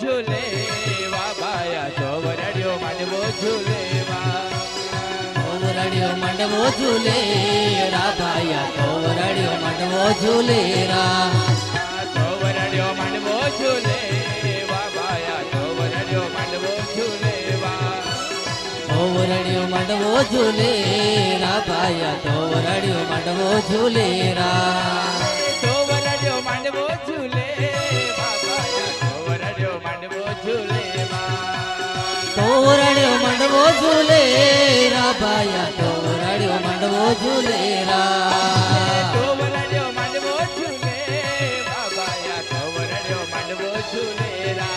ઝૂલે બાયા તો વરાડ્યો માંડવો ઝૂલે વરાડ્યો માંડવો ઝૂલે રા ભાયા તો વરાડ્યો માંડવો ઝૂલે રા તો વરાડ્યો માંડવો ઝૂલે બાયા તો વરાડ્યો માંડવો ઝૂલે રા ભાયા તો વરાડ્યો માંડવો ઝૂલે રા તો વરાડ્યો માંડવો ઝૂલે ચોવરડ્યો માંડવો ઝૂલે રા ભાયા તો રડ્યો મંડવો ઝૂલે રા. ચોવરડ્યો માંડવો ઝૂલે વા ભાયા ચોવરડ્યો માંડવો ઝૂલે રા.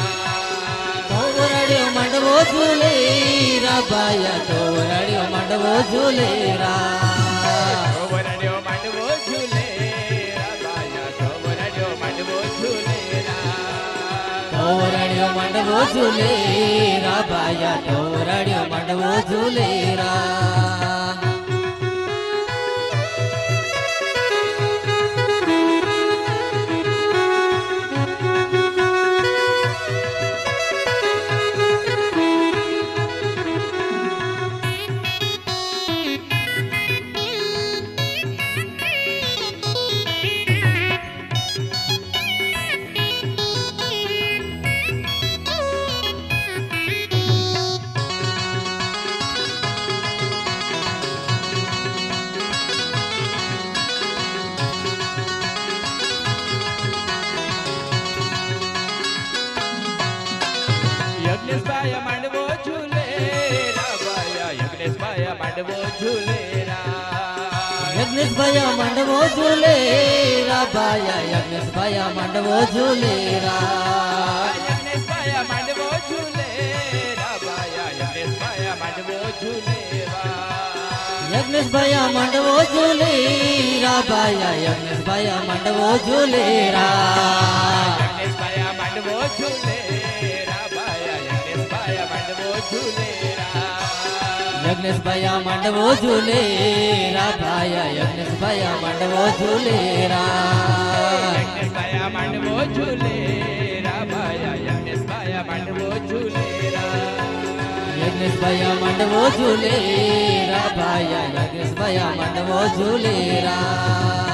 તો મંડવો ઝૂલે રા ભાયા તો મંડવો ઝૂલે રા. તો રડ્યો મંડવો ઝૂલે રા ભાયા તો રડ્યો મંડવો ઝૂલે રા માંડવો ઝૂલે યજ્ઞેશ ભાયા માંડવો ઝૂલે રા યજ્ઞેશભાઈ મંડવો ઝૂલે રા. ભાયા ઝૂલે રા યજ્ઞેશભાઈ માંડવો ઝૂલે યજ્ઞેશ ભાયા માંડવો ઝૂલે રા ભાયા ઝૂલે રા. યજ્ઞેશભાઈ માંડવો ઝૂલે માંડવો ઝૂલે રા યજ્ઞેશભાઈ મંડવો ઝૂલે રા ભાયા યજ્ઞેશભાઈ મંડવો ઝૂલે રા યજ્ઞેશભાઈ માંડવો ઝૂલે રાભાયા યજ્ઞેશભાઈ માંડવો ઝૂલે રા યજ્ઞેશભાઈ મંડવો ઝૂલે રા ભાયા ભયા માંડવો ઝૂલે રા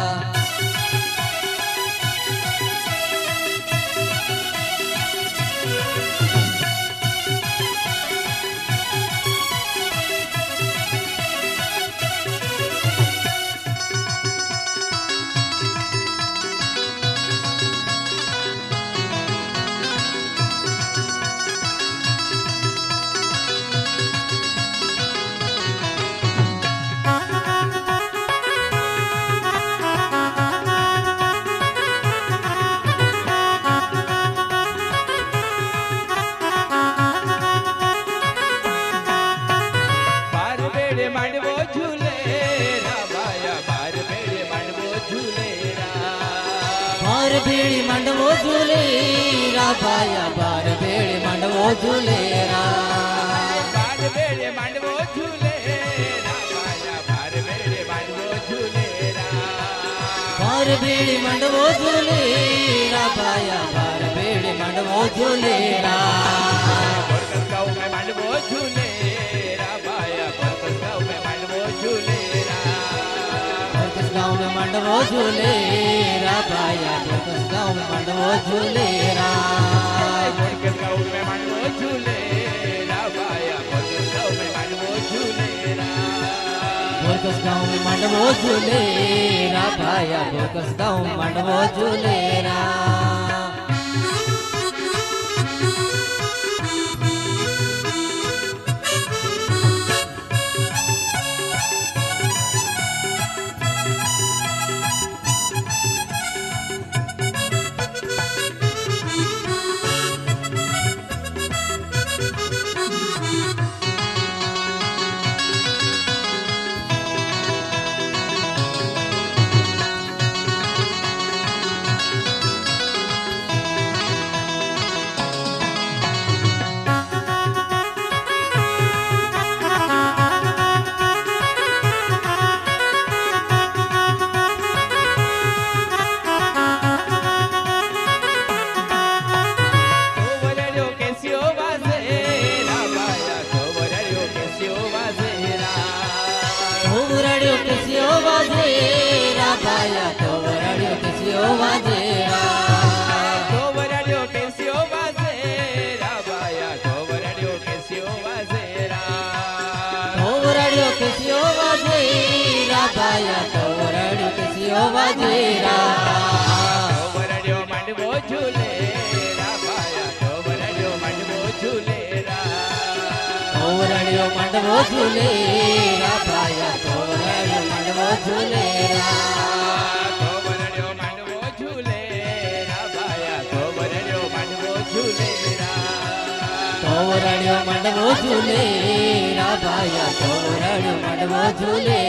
મંડવો ઝૂલે રા ભાયા બાર ભેળી માંડવો ઝૂલે રા બાર બેડે માંડવો ઝૂલે રાભાયા બાર બેડે માંડવો ઝૂલે રા બાર ભેળી મંડવો ભાયા માંડવો ઝુલેરા ભાયા ગોકસ ગાઉ માંડવો ઝુલેરા ગોકસ ગાઉ માંડવો ઝુલેરા ભાયા ગોકસ ગાઉ માંડવો ઝુલેરા ગોકસ ગાઉ માંડવો ઝુલેરા ભાયા ગોકસ ગાઉ માંડવો ઝુલેરા રાભાયા તો વરાડ્યો કેસીઓ વાજે ધોવરાડ્યો માંડવો ઝૂલે ધોવરાડ્યો માંડવો ઝૂલે રાભાયા તો વરાડ્યો માંડવો ઝૂલે ધોવરાડ્યો માંડવો ઝૂલે રાભાયા ધોવરાડ્યો માંડવો ઝૂલે રા. તો વરાડ્યો માંડવો ઝૂલે રાભાયા તોરણ માંડવો ઝૂલે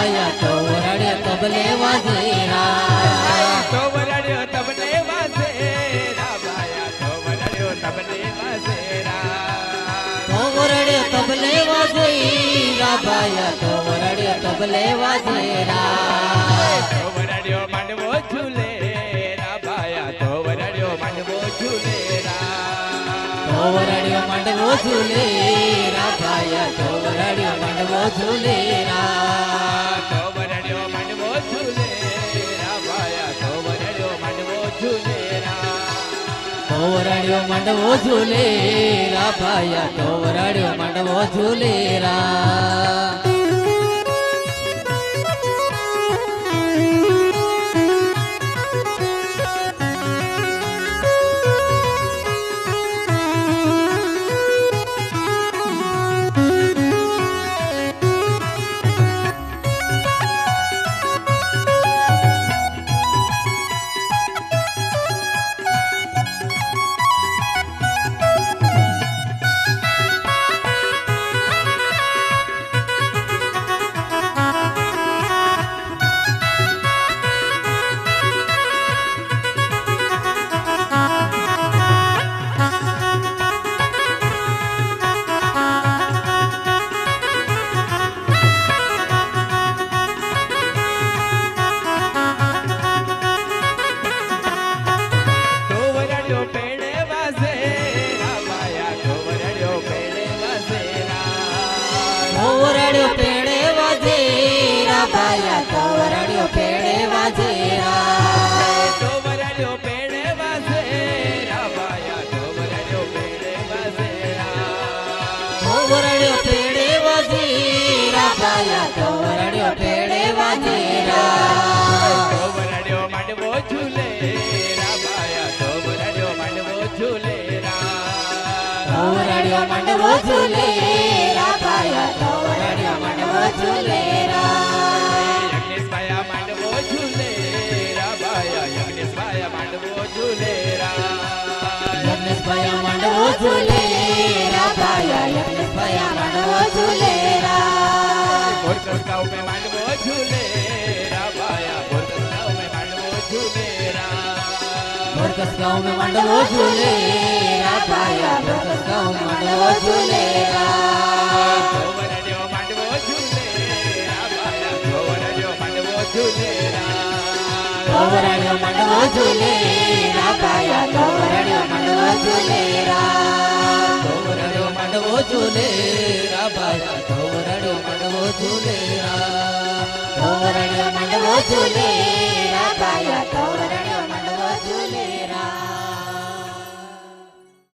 રાભાયા તો વરાડે તબલે વાજે તબલે વાસે રાભાયા ધોવરાડ્યો તબલે વાજે રા તો તબલે વાજે રાભાયા તો વરાડે તબલે વાજે માંડવો ઝૂલે રાભાયા ધોવરાડ્યો માંડવો ઝૂલે રા તો વરાડ્યો માંડવો ઝૂલે તો માંડવો ઝૂલે તો વરાડ્યો માંડવો ઝૂલે રાભાયા તો વરાડ્યો માંડવો ઝૂલે તોરડિયો મંડવો ઝૂલે રા ભાયા તોરડિયો મંડવો ઝૂલે યજ્ઞેશભાયા મંડવો ઝૂલે રા ભાયા યજ્ઞેશભાયા મંડવો ઝૂલે રા કોરકસ ગાંવ મે મંડવો ઝૂલે રા ભાયા કોરકસ ગાંવ મે મંડવો ઝૂલે રા કોરકસ ગાંવ મે મંડવો ઝૂલે પાયા ભક્તો મનો ઝૂલે ભવન જો માંડવો ઝૂલે ભવન જો માંડવો ઝૂલે ભવન જો માંડવો ઝૂલે પાયા ભવન જો માંડવો ઝૂલે ભવન જો માંડવો ઝૂલે પાયા ભવન જો માંડવો ઝૂલે